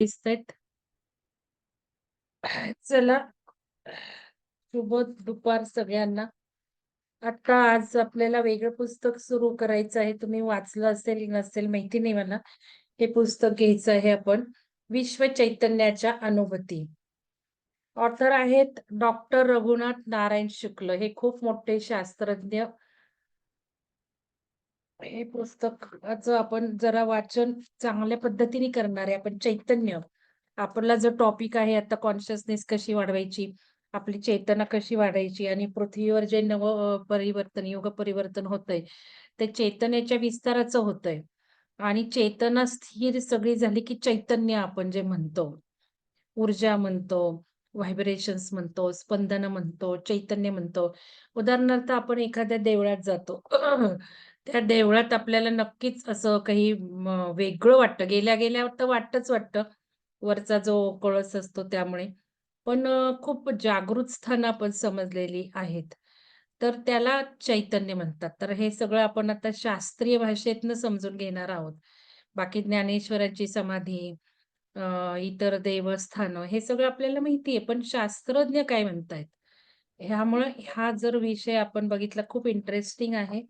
दिसतायत. चला शुभ दुपार सगळ्यांना. आता आज आपल्याला वेगळं पुस्तक सुरू करायचं आहे. तुम्ही वाचलं असेल नसेल माहिती नाही मला. हे पुस्तक घ्यायचं आहे आपण. विश्व चैतन्याच्या अनुभूती. ऑथर आहेत डॉक्टर रघुनाथ नारायण शुक्ल. हे खूप मोठे शास्त्रज्ञ. हे पुस्तकाचं आपण जरा वाचन चांगल्या पद्धतीने करणार आहे. आपण चैतन्य आपला जो टॉपिक आहे आता कॉन्शियसनेस कशी वाढवायची, आपली चेतना कशी वाढायची आणि पृथ्वीवर जे नव परिवर्तन, योग परिवर्तन होतंय, ते चैतन्याच्या विस्ताराचं होतंय. आणि चेतना स्थिर सगळी झाली की चैतन्य आपण जे म्हणतो, ऊर्जा म्हणतो, व्हायब्रेशन्स म्हणतो, स्पंदन म्हणतो, चैतन्य म्हणतो. उदाहरणार्थ आपण एखाद्या देवळात जातो. त्या देवळात आपल्याला नक्कीच असं काही वेगळं वाटतं. गेल्या-गेल्या तर वाटतच वाटतं. वरचा जो कळस असतो त्यामुळे. पण खूप जागृत स्थान आपण समजलेली आहेत. तर त्याला चैतन्य म्हणतात. तर हे सगळं आपण आता शास्त्रीय भाषेतनं समजून घेणार आहोत. बाकी ज्ञानेश्वरांची समाधी, इतर देवस्थानं हे सगळं आपल्याला माहिती आहे. पण शास्त्रज्ञ काय म्हणतायत? ह्यामुळे हा जर विषय आपण बघितला खूप इंटरेस्टिंग आहे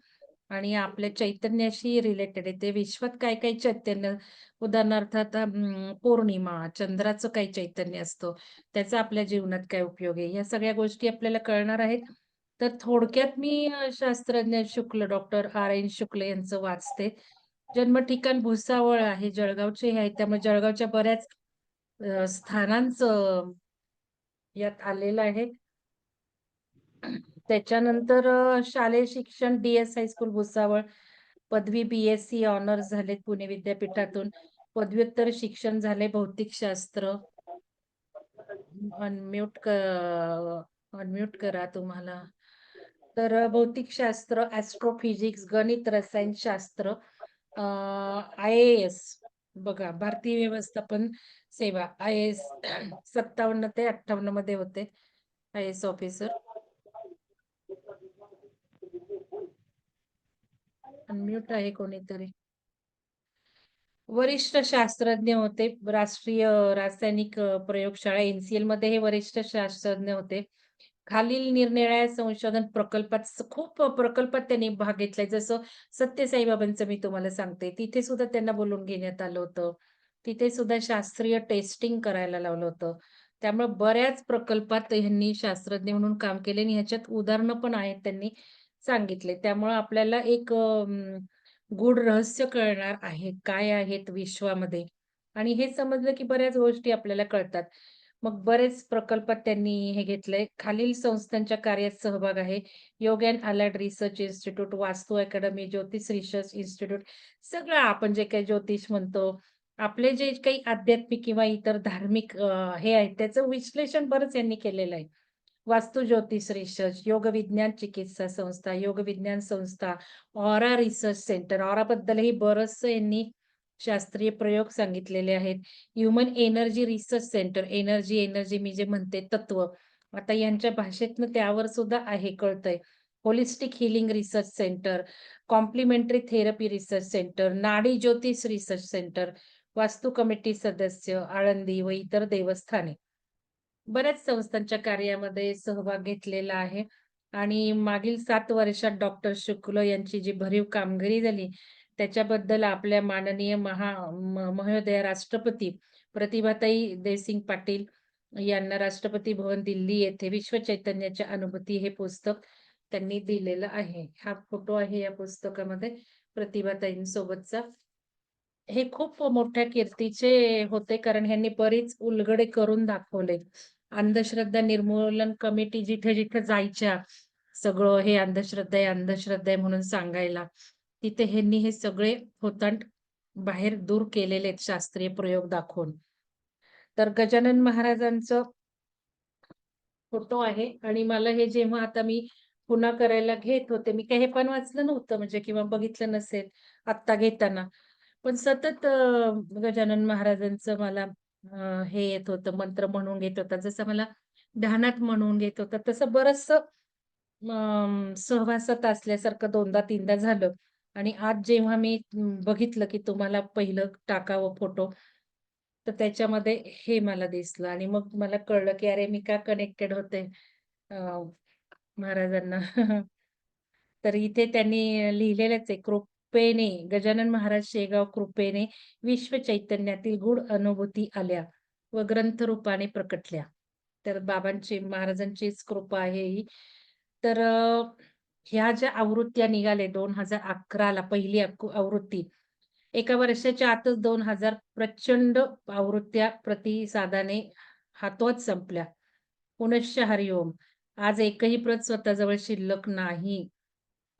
आणि आपल्या चैतन्याशी रिलेटेड आहे. ते विश्वात काय-काय चैतन्य उदाहरणार्थ आता पौर्णिमा, चंद्राचं काय चैतन्य असतं, त्याचा आपल्या जीवनात काय उपयोग आहे, या सगळ्या गोष्टी आपल्याला कळणार आहेत. तर थोडक्यात मी शास्त्रज्ञ शुक्ल, डॉक्टर आर एन शुक्ल यांचं वाचते. जन्म ठिकाण भुसावळ आहे, जळगावचे हे आहेत. त्यामुळे जळगावच्या बऱ्याच स्थानांच स्थानांचं यात आलेलं आहे. त्याच्यानंतर शालेय शिक्षण डीएस हायस्कूल भुसावळ, पदवी बीएससी ऑनर्स झालेत पुणे विद्यापीठातून. पदव्युत्तर शिक्षण झाले भौतिकशास्त्र. अनम्यूट अनम्यूट करा तुम्हाला. तर भौतिकशास्त्र, ऍस्ट्रोफिजिक्स गणित, रसायनशास्त्र, आय-ए-एस बघा, भारतीय व्यवस्थापन सेवा आय-ए-एस 57 ते 58 मध्ये होते. I S officer. अनम्यूट आहे कोणीतरी. वरिष्ठ शास्त्रज्ञ होते. राष्ट्रीय रासायनिक प्रयोगशाळा एनसीएलमध्ये हे वरिष्ठ शास्त्रज्ञ होते. खालील निरनिराळ्या संशोधन प्रकल्पात खूप प्रकल्पात त्यांनी भाग घेतलाय. जसं सत्यसाईबाबांचं मी तुम्हाला सांगते. तिथे सुद्धा त्यांना बोलून घेण्यात आलं होतं. तिथे सुद्धा शास्त्रीय टेस्टिंग करायला लावलं होतं. त्यामुळे बऱ्याच प्रकल्पात यांनी शास्त्रज्ञ म्हणून काम केले आणि ह्याच्यात उदाहरणं पण आहेत त्यांनी सांगितले. त्यामुळं आपल्याला एक गूढ रहस्य कळणार आहे. काय आहेत विश्वामध्ये आणि हे समजलं की बऱ्याच गोष्टी आपल्याला कळतात. मग बरेच प्रकल्पात त्यांनी हे घेतलंय. खालील संस्थांच्या कार्यात सहभाग आहे. Yoga and allied research institute, Vastu academy, Jyotish research institute सगळं आपण जे काही ज्योतिष म्हणतो, आपले जे काही आध्यात्मिक किंवा इतर धार्मिक हे आहेत त्याचं विश्लेषण बरंच यांनी केलेलं आहे. वास्तुज्योतिष रिसर्च, योग विज्ञान चिकित्सा संस्था, योग विज्ञान संस्था, ऑरा रिसर्च सेंटर, ऑराबद्दलही बरचसं यांनी शास्त्रीय प्रयोग सांगितलेले आहेत. Human energy research centre, energy, energy मी जे म्हणते तत्व. आता यांच्या भाषेतनं त्यावर सुद्धा आहे कळतंय. Holistic healing research centre, complementary therapy research centre, Nadi Jyotish research centre, वास्तू कमिटी सदस्य, आळंदी व इतर देवस्थाने. बऱ्याच संस्थांच्या कार्यामध्ये सहभाग घेतलेला आहे आणि मागील सात वर्षात डॉक्टर शुक्ल यांची जी भरीव कामगिरी झाली, त्याच्याबद्दल आपल्या माननीय महा महोदया राष्ट्रपती प्रतिभाताई देसिंग पाटील यांना राष्ट्रपती भवन दिल्ली येथे विश्व चैतन्याच्या अनुभूती हे पुस्तक त्यांनी दिलेलं आहे. हा फोटो आहे या पुस्तकामध्ये प्रतिभाताईंसोबतचा. हे खूप मोठ्या कीर्तीचे होते कारण ह्यांनी बरीच उलगडे करून दाखवले. अंधश्रद्धा निर्मूलन कमिटी जिथे-जिथे जायच्या, सगळं हे अंधश्रद्धा आहे, अंधश्रद्धा आहे म्हणून सांगायला. तिथे ह्यांनी हे सगळे होतांट बाहेर दूर केलेले आहेत शास्त्रीय प्रयोग दाखवून. तर गजानन महाराजांचं फोटो आहे आणि मला हे जेव्हा आता मी पुन्हा करायला घेत होते, मी काही हे पण वाचलं नव्हतं म्हणजे किंवा बघितलं नसेल आत्ता घेताना. पण सतत गजानन महाराजांचं मला हे येत होतं, मंत्र म्हणून घेत होता. जसं मला ध्यानात म्हणून घेत होता, तसं बरस सहवासात असल्यासारखं 2दा-3दा झालं आणि आज जेव्हा मी बघितलं की तुम्हाला पहिलं टाकावं फोटो तर त्याच्यामध्ये हे मला दिसलं आणि मग मला कळलं, की अरे मी का कनेक्टेड होते महाराजांना. तर इथे त्यांनी लिहिलेलंच आहे, कृपेने गजानन महाराज शेगाव कृपेने विश्व चैतन्यातील गूढ अनुभूती आल्या व ग्रंथ रूपाने प्रकटल्या. तर बाबांची महाराजांचीच कृपा आहे ही. तर ह्या ज्या आवृत्त्या निघाल्या दोन हजार अकराला पहिली आवृत्ती. एका वर्षाच्या आतच दोन हजार प्रचंड आवृत्त्या प्रतिसादाने हातोहात संपल्या. पुनश्च हरिओम. आज एकही प्रत स्वतःजवळ शिल्लक नाही.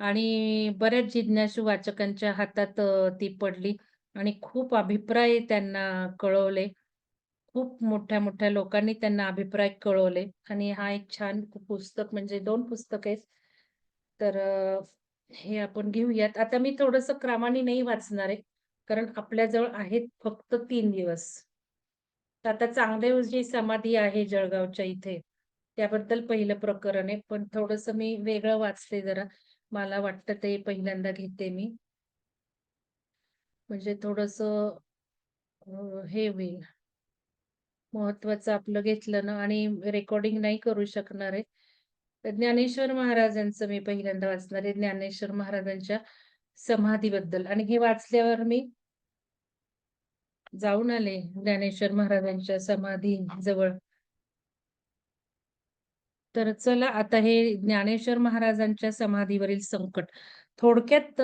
आणि बऱ्याच जिज्ञासू वाचकांच्या हातात ती पडली आणि खूप अभिप्राय त्यांना कळवले. खूप मोठ्या-मोठ्या लोकांनी त्यांना अभिप्राय कळवले आणि हा एक छान पुस्तक म्हणजे दोन पुस्तक आहेत. तर हे आपण घेऊयात. आता मी थोडस क्रमाने नाही वाचणार आहे. कारण आपल्याजवळ आहेत फक्त तीन दिवस. आता चांगदेव जी समाधी आहे जळगावच्या इथे. त्याबद्दल पहिलं प्रकरण आहे. पण थोडस मी वेगळं वाचते जरा. मला वाटतं ते पहिल्यांदा घेते मी. म्हणजे थोडस हे होईल. महत्वाचं आपलं घेतलं ना आणि रेकॉर्डिंग नाही करू शकणार आहे. तर ज्ञानेश्वर महाराजांचं मी पहिल्यांदा वाचणार आहे. ज्ञानेश्वर महाराजांच्या समाधीबद्दल आणि हे वाचल्यावर मी जाऊन आले ज्ञानेश्वर महाराजांच्या समाधी जवळ. तर चला आता हे ज्ञानेश्वर महाराजांच्या समाधीवरील संकट थोडक्यात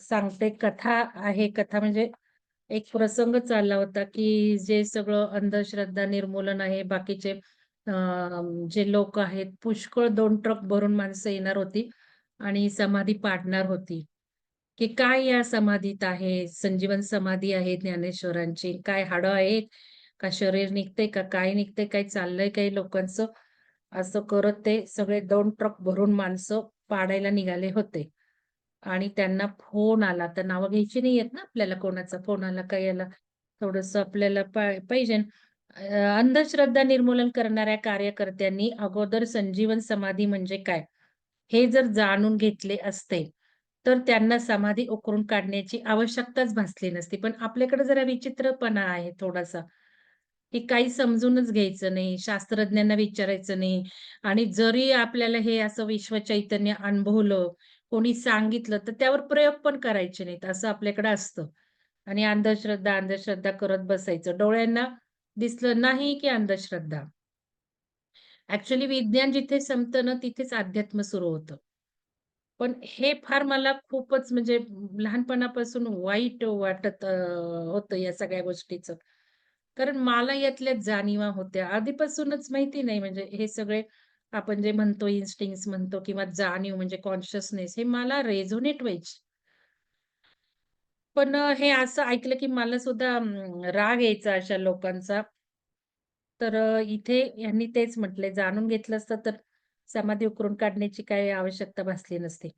सांगते. कथा आहे. कथा म्हणजे एक प्रसंग चालला होता, की जे सगळं अंधश्रद्धा निर्मूलन आहे. बाकीचे जे लोक आहेत, पुष्कळ दोन ट्रक भरून माणसं येणार होती आणि समाधी पाडणार होती. की काय या समाधीत आहे? संजीवन समाधी आहे ज्ञानेश्वरांची. काय हाडं आहेत? का शरीर निघतंय? का काय निघतंय? काय चाललंय काही लोकांचं? असं करत ते सगळे दोन ट्रक भरून माणसं पाडायला निघाले होते. आणि त्यांना फोन आला. तर नावं घ्यायची नाहीयेत ना आपल्याला कोणाचा फोन आला काय आला थोडस आपल्याला पाहिजे. अंधश्रद्धा निर्मूलन करणाऱ्या कार्यकर्त्यांनी अगोदर संजीवन समाधी म्हणजे काय? हे जर जाणून घेतले असते, तर त्यांना समाधी उकरून काढण्याची आवश्यकताच भासली नसती. पण आपल्याकडे जरा विचित्रपणा आहे थोडासा, की काही समजूनच घ्यायचं नाही, शास्त्रज्ञांना विचारायचं नाही आणि जरी आपल्याला हे असं विश्व चैतन्य अनुभवलं, कोणी सांगितलं, तर त्यावर प्रयोग पण करायचे नाहीत, असं आपल्याकडे असतं. आणि अंधश्रद्धा, अंधश्रद्धा करत बसायचं. डोळ्यांना दिसलं नाही, की अंधश्रद्धा. ऍक्च्युली विज्ञान जिथे संपतं ना, तिथेच अध्यात्म सुरू होतं. पण हे फार मला खूपच म्हणजे लहानपणापासून वाईट वाटत होतं या सगळ्या गोष्टीचं. कारण मला यातल्या जाणीवा होत्या. आधीपासूनच माहिती नाही म्हणजे हे सगळे आपण जे म्हणतो इन्स्टिंक्ट्स म्हणतो किंवा जाणीव म्हणजे कॉन्शियसनेस हे मला रेझोनेट व्हायची. पण हे असं ऐकलं की मला सुद्धा राग यायचा अशा लोकांचा. तर इथे यांनी तेच म्हटले जाणून घेतलं असतं तर समाधी उकरून काढण्याची काही आवश्यकता भासली नसती.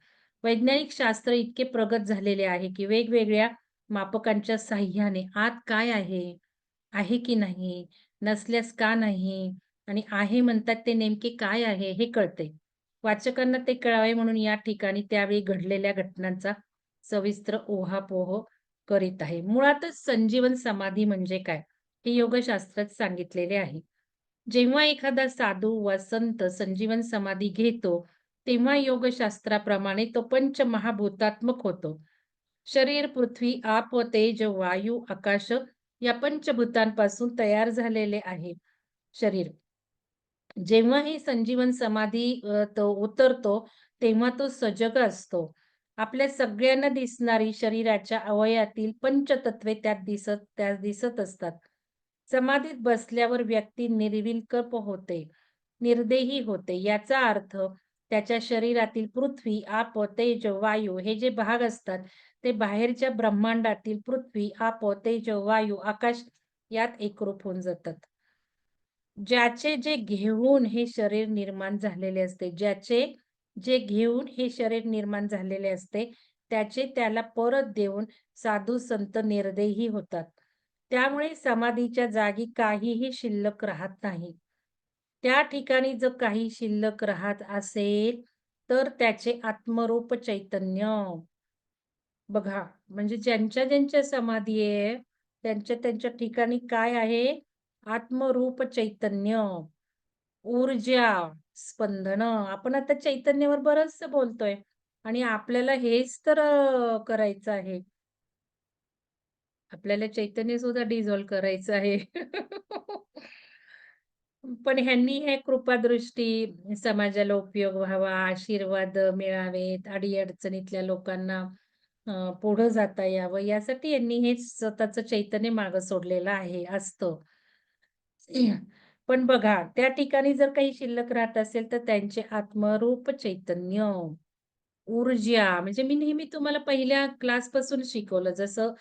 वैज्ञानिक शास्त्र इतके प्रगत झालेले आहे, की वेगवेगळ्या मापकांच्या साह्याने आत काय आहे? आहे की नाही? नसल्यास का नाही? आणि आहे म्हणतात ते नेमके काय आहे? हे कळते. वाचकांना ते कळावे म्हणून या ठिकाणी त्यावेळी घडलेल्या घटनांचा सविस्तर ओहापोह करीत आहे. मुळातच संजीवन समाधी म्हणजे काय? हे योगशास्त्रात सांगितलेले आहे. जेव्हा एखादा साधू वा संत संजीवन समाधी घेतो, तेव्हा योगशास्त्राप्रमाणे तो पंच महाभूतात्मक होतो. शरीर, पृथ्वी, आप तेज, वायू, आकाश या पंचभूतांपासून तयार झालेले आहे शरीर. जेव्हा ही संजीवन समाधी तो उतरतो, तेव्हा तो सजग असतो. आपल्या सगळ्यांना दिसणारी शरीराच्या अवयवातील पंचतत्वे त्यात दिसत त्यात दिसत असतात. समाधीत बसल्यावर व्यक्ती निर्विकल्प होते, निर्देही होते. याचा अर्थ त्याच्या शरीरातील पृथ्वी, आप, तेज, वायू हे जे भाग असतात, ते बाहेरच्या ब्रह्मांडातील पृथ्वी, आप, तेज, वायू, आकाश यात एकरूप होऊन जातात. ज्याचे जे घेऊन हे शरीर निर्माण झालेले असते, ज्याचे जे घेऊन हे शरीर निर्माण झालेले असते, त्याचे त्याला परत देऊन साधू संत निर्दयी होतात. त्यामुळे समाधीच्या जागी काहीही शिल्लक राहत नाही. त्या ठिकाणी जर काही शिल्लक राहत असेल, तर त्याचे आत्मरूप चैतन्य. बघा, म्हणजे ज्यांच्या ज्यांच्या समाधी आहे, त्यांच्या त्यांच्या ठिकाणी काय आहे? आत्मरूप चैतन्य, ऊर्जा, स्पंदनं. आपण आता चैतन्यावर बरचसं बोलतोय आणि आपल्याला हेच तर करायचं आहे. आपल्याला चैतन्य सुद्धा डिझॉल्व्ह करायचं आहे. पण ह्यांनी हे कृपादृष्टी, समाजाला उपयोग व्हावा, आशीर्वाद मिळावेत, अडीअडचणीतल्या लोकांना पुढं जाता यावं, यासाठी यांनी हे स्वतःचं चैतन्य मागं सोडलेलं आहे, असतं. पण बघा, त्या ठिकाणी जर काही शिल्लक राहत असेल, तर त्यांचे आत्मरूप चैतन्य, ऊर्जा म्हणजे मी नेहमी तुम्हाला पहिल्या क्लासपासून शिकवलं. जसं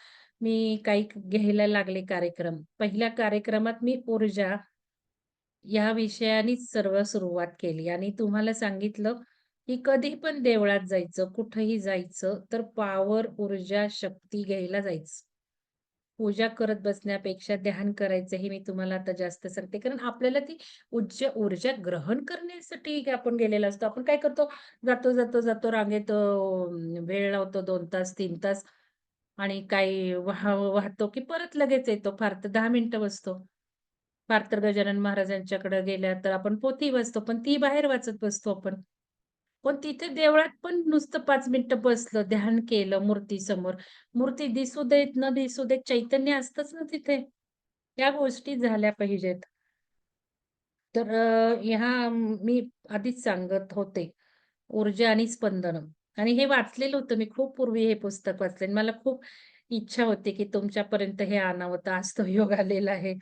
मी काही घ्यायला लागले कार्यक्रम. पहिल्या कार्यक्रमात मी ऊर्जा या विषयानेच सर्व सुरुवात केली आणि तुम्हाला सांगितलं, की कधी पण देवळात जायचं, कुठंही जायचं, तर पॉवर, ऊर्जा, शक्ती घ्यायला जायचं. पूजा करत बसण्यापेक्षा ध्यान करायचं हे मी तुम्हाला आता जास्त सांगते. कारण आपल्याला ती उच्च ऊर्जा ग्रहण करण्यासाठी आपण गेलेला असतो. आपण काय करतो, जातो, जातो, जातो रांगेत वेळ लावतो दोन तास, तीन तास आणि काही वाह वाहतो, की परत लगेच येतो. फार तर दहा मिनिटं बसतो. फार तर गजानन महाराजांच्याकडे गेल्या तर आपण पोथी वाचतो, पण ती बाहेर वाचत बसतो आपण. पण तिथे देवळात पण नुसतं पाच मिनिटं बसलं, ध्यान केलं मूर्ती समोर मूर्ती दिसू देत, न दिसू देत, चैतन्य असतच ना तिथे. त्या गोष्टी झाल्या पाहिजेत. तर ह्या मी आधीच सांगत होते. ऊर्जा आणि स्पंदन आणि हे वाचलेलं होतं मी खूप पूर्वी हे पुस्तक वाचले आणि मला खूप इच्छा होती, की तुमच्यापर्यंत हे आणावं, तर आज तो योग आलेला आहे.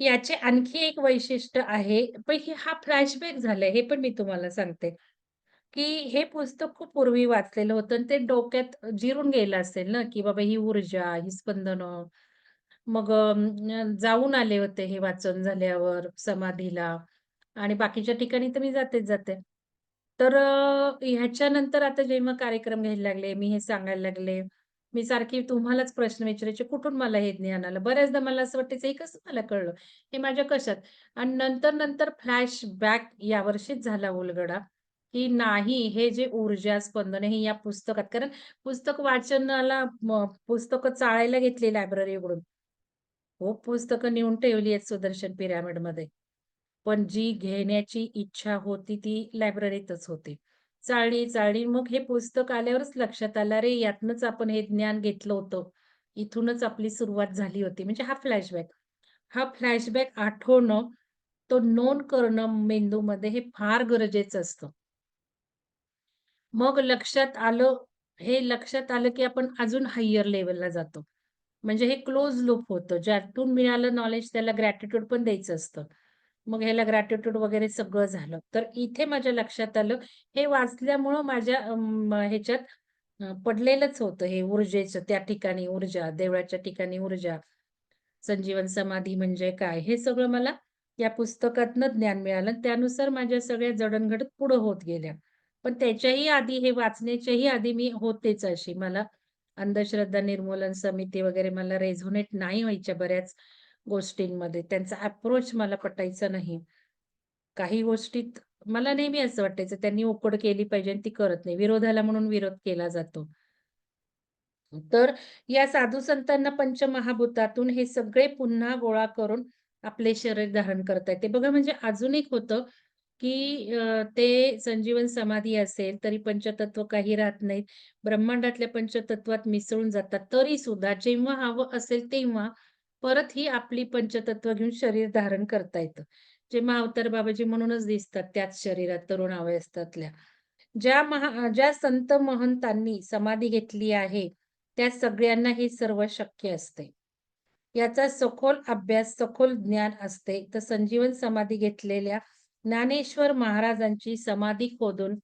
याचे आणखी एक वैशिष्ट्य आहे, पण हे हा फ्लॅशबॅक झालाय, हे पण मी तुम्हाला सांगते. की हे पुस्तक खूप पूर्वी वाचलेलं होतं आणि ते डोक्यात जिरून गेलं असेल ना, की बाबा ही ऊर्जा, ही स्पंदनं. मग जाऊन आले होते हे वाचन झाल्यावर समाधीला आणि बाकीच्या ठिकाणी तर मी जातेच जाते. तर ह्याच्यानंतर आता जेव्हा कार्यक्रम घ्यायला लागले, मी हे सांगायला लागले, मी सारखी तुम्हालाच प्रश्न विचारायचे, कुठून मला हे ज्ञान आलं? बऱ्याचदा मला असं वाटायचं, हे कसं मला कळलं? हे माझ्या कशात? आणि नंतर-नंतर फ्लॅशबॅक यावर्षीच झाला उलगडा, की नाही हे जे ऊर्जा, स्पंदन हे या पुस्तकात कारण पुस्तक वाचनाला पुस्तक चाळायला घेतली लायब्ररी उघडून. खूप पुस्तकं नेऊन ठेवली आहेत सुदर्शन पिरॅमिडमध्ये. पण जी घेण्याची इच्छा होती ती लायब्ररीतच होती. चाळणी चाळणी मग हे पुस्तक आल्यावरच लक्षात आलं, रे यातनच आपण हे ज्ञान घेतलं होतं. इथूनच आपली सुरुवात झाली होती. म्हणजे हा फ्लॅशबॅक. हा फ्लॅशबॅक आठवणं, तो नोंद करणं मेंदूमध्ये हे फार गरजेचं असतं. मग लक्षात आलं, हे लक्षात आलं, की आपण अजून हायर लेवलला जातो. म्हणजे हे क्लोज लूप होतं. ज्यातून मिळालं नॉलेज त्याला ग्रॅटिट्यूड पण द्यायचं असतं. मग ह्याला ग्रॅटिट्यूड वगैरे सगळं झालं. तर इथे माझ्या लक्षात आलं, हे वाचल्यामुळं माझ्या ह्याच्यात पडलेलंच होतं हे ऊर्जेचं त्या ठिकाणी ऊर्जा, देवळाच्या ठिकाणी ऊर्जा, संजीवन समाधी म्हणजे काय? हे सगळं मला या पुस्तकातनं ज्ञान मिळालं. त्यानुसार माझ्या सगळ्या जडणघडत पुढं होत गेल्या. पण त्याच्याही आधी हे वाचण्याच्याही आधी मी होतेच अशी. मला अंधश्रद्धा निर्मूलन समिती वगैरे मला रेझोनेट नाही व्हायच्या बऱ्याच गोष्टींमध्ये. त्यांचा अप्रोच मला पटायचा नाही. काही गोष्टीत मला नेहमी असं वाटायचं त्यांनी उकड केली पाहिजे आणि ती करत नाही. विरोधाला म्हणून विरोध केला जातो. तर या साधू संतांना पंचमहाभूतातून हे सगळे पुन्हा गोळा करून आपले शरीर धारण करता येते. बघा म्हणजे अजून एक होतं, की ते संजीवन समाधी असेल तरी पंचतत्व काही राहत नाहीत. ब्रह्मांडातल्या पंचतत्वात मिसळून जातात. तरी सुद्धा जेव्हा हवं असेल तेव्हा परत ही आपली पंचतत्व घेऊन शरीर धारण करता येतं. जे महावतार बाबाजी म्हणूनच दिसतात त्याच शरीरात तरुण अवस्थातल्या. ज्या महा ज्या संत महंतांनी समाधी घेतली आहे, त्या सगळ्यांना हे सर्व शक्य असते. याचा सखोल अभ्यास, सखोल ज्ञान असते. तर संजीवन समाधी घेतलेल्या ज्ञानेश्वर महाराजांची समाधी खोदून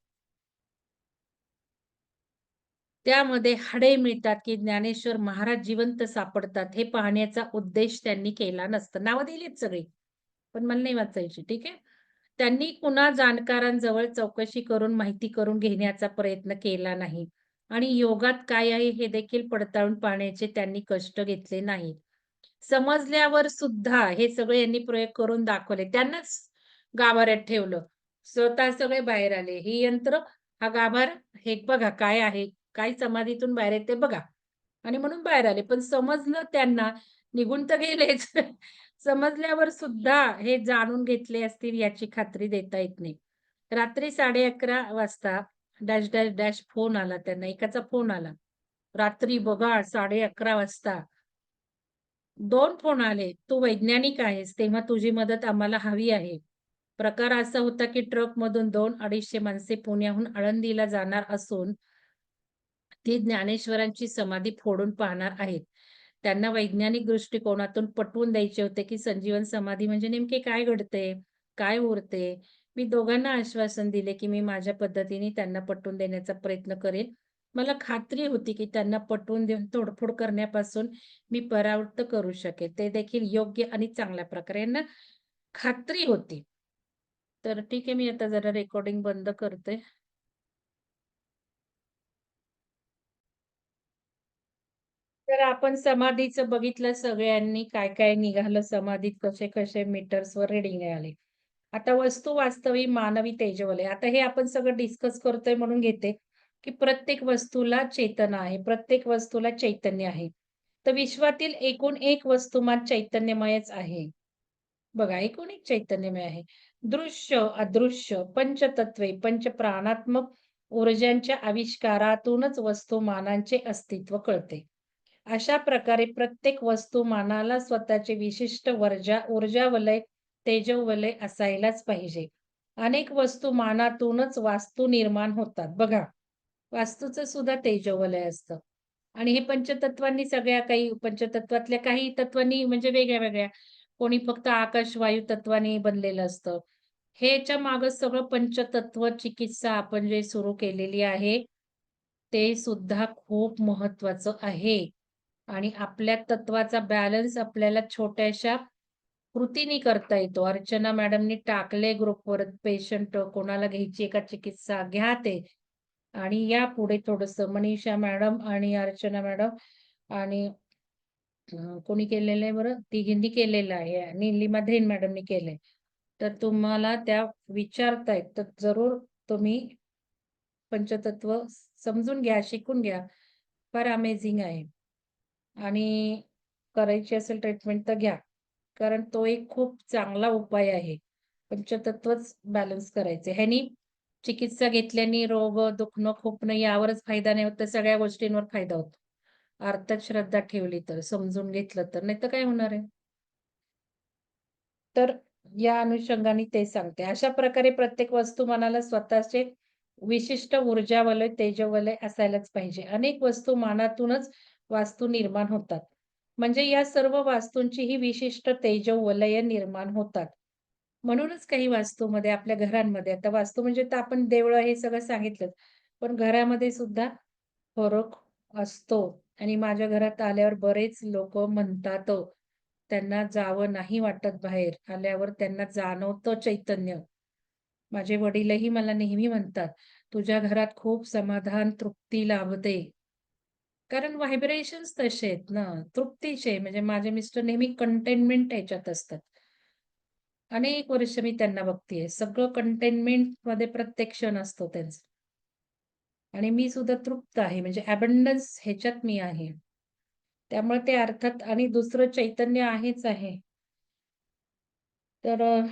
त्यामध्ये हाडे मिळतात, की ज्ञानेश्वर महाराज जिवंत सापडतात, हे पाहण्याचा उद्देश त्यांनी केला नसतं नावं दिलीत सगळी, पण मला नाही वाचायची. ठीक आहे. त्यांनी पुन्हा जाणकारांजवळ चौकशी करून माहिती करून घेण्याचा प्रयत्न केला नाही आणि योगात काय आहे हे देखील पडताळून पाहण्याचे त्यांनी कष्ट घेतले नाहीत. समजल्यावर सुद्धा हे सगळे यांनी प्रयोग करून दाखवले. त्यांनाच गाभाऱ्यात ठेवलं. स्वतः सगळे बाहेर आले. हे यंत्र, हा गाभार हे बघा काय आहे? काय समाधीतून बाहेर येते बघा. आणि म्हणून बाहेर आले. पण समजलं त्यांना, निघून तर गेलेच. समजल्यावर सुद्धा हे जाणून घेतले असतील याची खात्री देता येत नाही. रात्री 11:30 वाजता डॅश, डॅश, डॅश फोन आला त्यांना. एकाचा फोन आला. रात्री बघा 11:30 वाजता. दोन फोन आले. "तू वैज्ञानिक आहेस, तेव्हा तुझी मदत आम्हाला हवी आहे." प्रकार असा होता, की ट्रक मधून दोन अडीचशे माणसे पुण्याहून आळंदीला जाणार असून ती ज्ञानेश्वरांची समाधी फोडून पाहणार आहेत. त्यांना वैज्ञानिक दृष्टिकोनातून पटवून द्यायचे होते, की संजीवन समाधी म्हणजे नेमके काय घडते? काय उरते? मी दोघांना आश्वासन दिले, की मी माझ्या पद्धतीने त्यांना पटवून देण्याचा प्रयत्न करेन. मला खात्री होती, की त्यांना पटवून देऊन तोडफोड करण्यापासून मी परावृत्त करू शकेल. ते देखील योग्य आणि चांगल्या प्रकारे. यांना खात्री होती. तर ठीक आहे, मी आता जरा रेकॉर्डिंग बंद करते. तर आपण समाधीचं बघितलं सगळ्यांनी काय-काय निघालं समाधीत कसे-कसे मीटर्सवर रीडिंग आले. आता वस्तू वास्तवी मानवी तेजवले आता हे आपण सगळं डिस्कस करतोय म्हणून घेते, की प्रत्येक वस्तूला चेतना आहे. प्रत्येक वस्तूला चैतन्य आहे. तर विश्वातील एकूण एक वस्तुमान चैतन्यमयच आहे. बघा एकूण एक चैतन्यमय आहे. दृश्य, अदृश्य, पंचतत्वे, पंचप्राणात्मक ऊर्जांच्या आविष्कारातूनच वस्तुमानांचे अस्तित्व कळते. अशा प्रकारे प्रत्येक वस्तुमानाला स्वतःचे विशिष्ट वर्जा ऊर्जावलय, तेजोवलय असायलाच पाहिजे. अनेक वस्तुमानातूनच वास्तू निर्माण होतात. बघा, वास्तूचं सुद्धा तेजोवलय असतं. आणि हे पंचतत्वांनी सगळ्या काही पंचतत्वातल्या काही तत्वांनी म्हणजे वेगळ्या-वेगळ्या. कोणी फक्त आकाश, वायू तत्वाने बनलेलं असतं. ह्याच्या मागं सगळं पंचतत्व चिकित्सा आपण जे सुरू केलेली आहे, ते सुद्धा खूप महत्वाचं आहे. आणि आपल्या तत्वाचा बॅलन्स आपल्याला छोट्याशा कृतीने करता येतो. अर्चना मॅडमनी टाकले ग्रुपवर पेशंट कोणाला घ्यायची एका चिकित्सा? घ्या ते. आणि या पुढे थोडंसं मनीषा मॅडम आणि अर्चना मॅडम आणि कोणी केलेलं आहे बरं? तिघींनी केलेलं आहे. नीलिमा धेन मॅडमनी केलंय. तर तुम्हाला त्या विचारतायत, तर जरूर तुम्ही पंचतत्व समजून घ्या, शिकून घ्या. फार अमेझिंग आहे. आणि करायची असेल ट्रीटमेंट तर घ्या. कारण तो एक खूप चांगला उपाय आहे. पंचतत्वच बॅलन्स करायचे. ह्यानी चिकित्सा घेतल्याने रोग, दुखणं, खुपणं यावरच फायदा नाही होत, तर सगळ्या गोष्टींवर फायदा होतो. अर्थात श्रद्धा ठेवली तर, समजून घेतलं तर, नाही तर काय होणार आहे? तर या अनुषंगाने ते सांगते. अशा प्रकारे प्रत्येक वस्तू मनाला स्वतःचे विशिष्ट ऊर्जावलय, तेजवलय असायलाच पाहिजे. अनेक वस्तू मानातूनच वास्तू निर्माण होतात. म्हणजे या सर्व वास्तूंची ही विशिष्ट तेजोवलय निर्माण होतात. म्हणूनच काही वास्तूमध्ये आपल्या घरांमध्ये आता वास्तू म्हणजे तर आपण देवळं हे सगळं सांगितलं पण घरामध्ये सुद्धा फरक असतो आणि माझ्या घरात आल्यावर बरेच लोक म्हणतात, त्यांना जावं नाही वाटत बाहेर. आल्यावर त्यांना जाणवतं चैतन्य. माझे वडीलही मला नेहमी म्हणतात, "तुझ्या घरात खूप समाधान, तृप्ती लाभते." कारण व्हायब्रेशन्स तसे आहेत ना, तृप्तीचे म्हणजे माझे मिस्टर नेहमी कंटेनमेंट ह्याच्यात असतात. अनेक वर्ष मी त्यांना बघतीये. सगळं कंटेनमेंटमध्ये प्रत्येक क्षण असतो त्यांचा. आणि मी सुद्धा तृप्त आहे म्हणजे अबंडन्स ह्याच्यात मी आहे. त्यामुळे ते अर्थात आणि दुसरं चैतन्य आहेच आहे. तर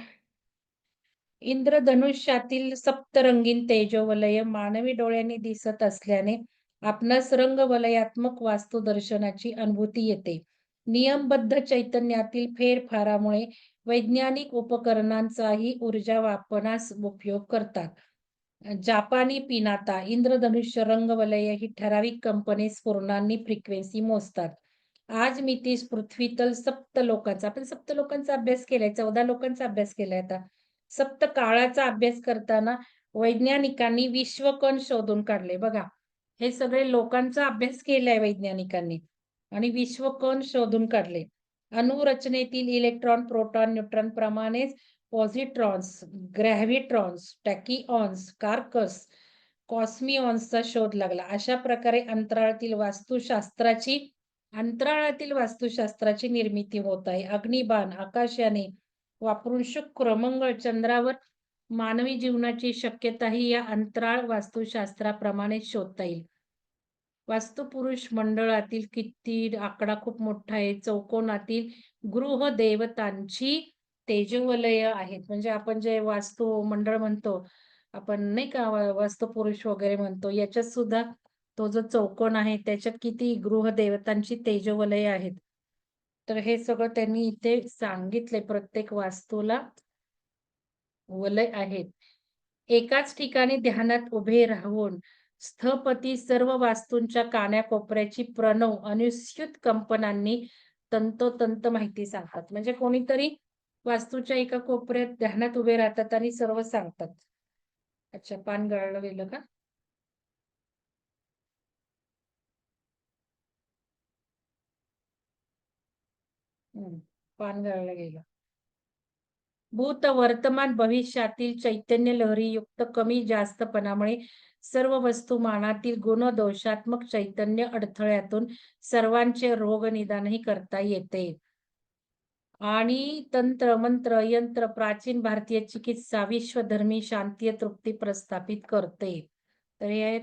इंद्रधनुष्यातील सप्तरंगीन तेजोवलय मानवी डोळ्यांनी दिसत असल्याने आपणास रंगवलयात्मक वास्तुदर्शनाची अनुभूती येते. नियमबद्ध चैतन्यातील फेरफारामुळे वैज्ञानिक उपकरणांचाही ऊर्जा वापरण्यास उपयोग करतात. जापानी पिनाता इंद्रधनुष्य रंगवलय ही ठराविक कंपनी स्फुरणांनी फ्रिक्वेन्सी मोजतात. आज मितीस पृथ्वीतल सप्त लोकांचा आपण सप्त लोकांचा अभ्यास केलाय, 14 लोकांचा अभ्यास केलाय आता. सप्त काळाचा अभ्यास करताना वैज्ञानिकांनी विश्वकण शोधून काढले. बघा, हे सगळे लोकांचा अभ्यास केलाय वैज्ञानिकांनी आणि विश्वकण शोधून काढले. अणुरचनेतील इलेक्ट्रॉन, प्रोटॉन, न्यूट्रॉन प्रमाणेच पॉझिट्रॉन्स, ग्रॅव्हिट्रॉन्स, टॅकिऑन्स, कार्कस, कॉस्मिऑन्सचा शोध लागला. अशा प्रकारे अंतराळातील वास्तुशास्त्राची अंतराळातील वास्तुशास्त्राची निर्मिती होत आहे. अग्निबाण, आकाशाने वापरून शुक्र, मंगळ, चंद्रावर मानवी जीवनाची शक्यताही या अंतराळ वास्तुशास्त्राप्रमाणे शोधता येईल. वास्तुपुरुष मंडळातील किती आकडा खूप मोठा आहे. चौकोनातील गृहदेवतांची तेजोवलय आहेत. म्हणजे आपण जे वास्तू मंडळ म्हणतो, आपण नाही का वास्तुपुरुष वगैरे म्हणतो, याच्यात सुद्धा तो जो चौकोन आहे, त्याच्यात किती गृहदेवतांची तेजोवलय आहेत. तर हे सगळं त्यांनी इथे सांगितले प्रत्येक वास्तूला वलय आहेत. एकाच ठिकाणी ध्यानात उभे राहून स्थपती सर्व वास्तूंच्या कानाकोपऱ्याची प्रणव अनुस्यूत कंपनांनी तंतोतंत माहिती सांगतात. म्हणजे कोणीतरी वास्तूच्या एका कोपऱ्यात ध्यानात उभे राहतात आणि सर्व सांगतात. अच्छा, पान गळलं गेलं का? पान गळलं गेलं. भूत, वर्तमान, भविष्यातील चैतन्य लहरीयुक्त कमी जास्तपणामुळे सर्व वस्तुमानातील गुणदोषात्मक चैतन्य अडथळ्यातून सर्वांचे रोगनिदानही करता येते. आणि तंत्र, मंत्र, यंत्र प्राचीन भारतीय चिकित्सा विश्वधर्मी शांती तृप्ती प्रस्थापित करते. तर हे